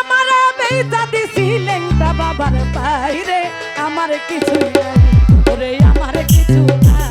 আমার বেজা দিছিলেন তা বাবার বাইরে। আমার কিছু নাই। ওরে আমার কিছু নাই।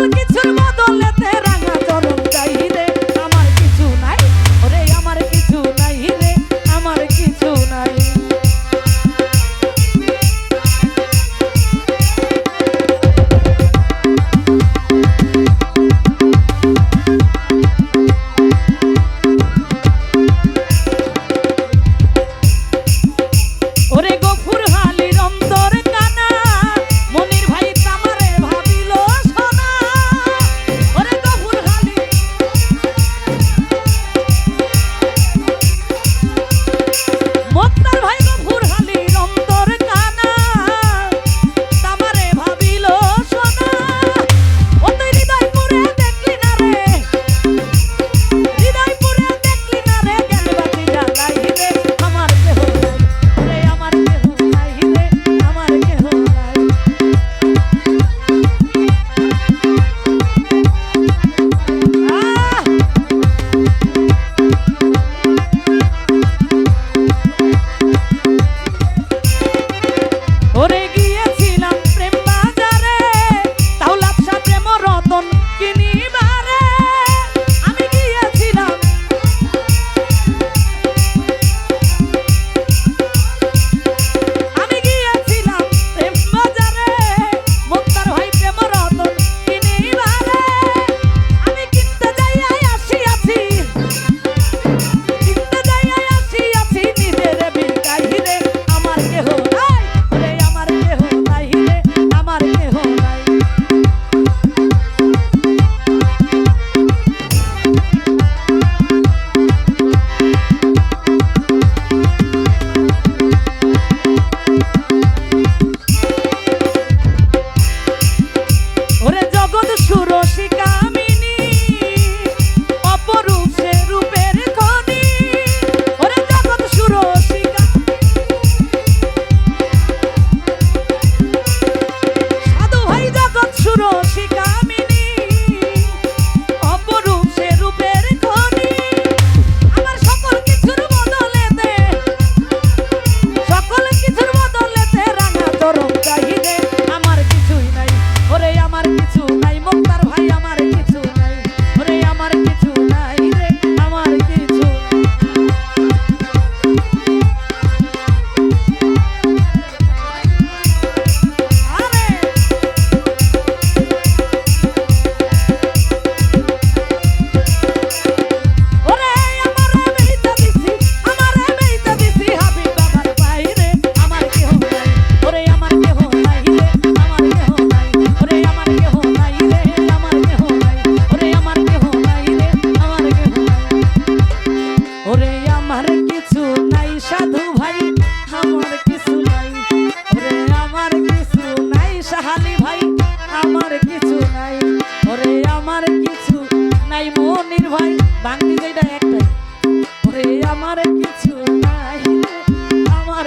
লাল কিছুর বদলেতে রাঙা আমার কিছু নাই, সাধু ভাই, আমার কিছু নাই। ওরে আমার কিছু নাই, সাহালি ভাই, আমার কিছু নাই। ওরে আমার কিছু নাই, মনির ভাই বাঙালি যেটা একটাই। ওরে আমার কিছু নাই, আমার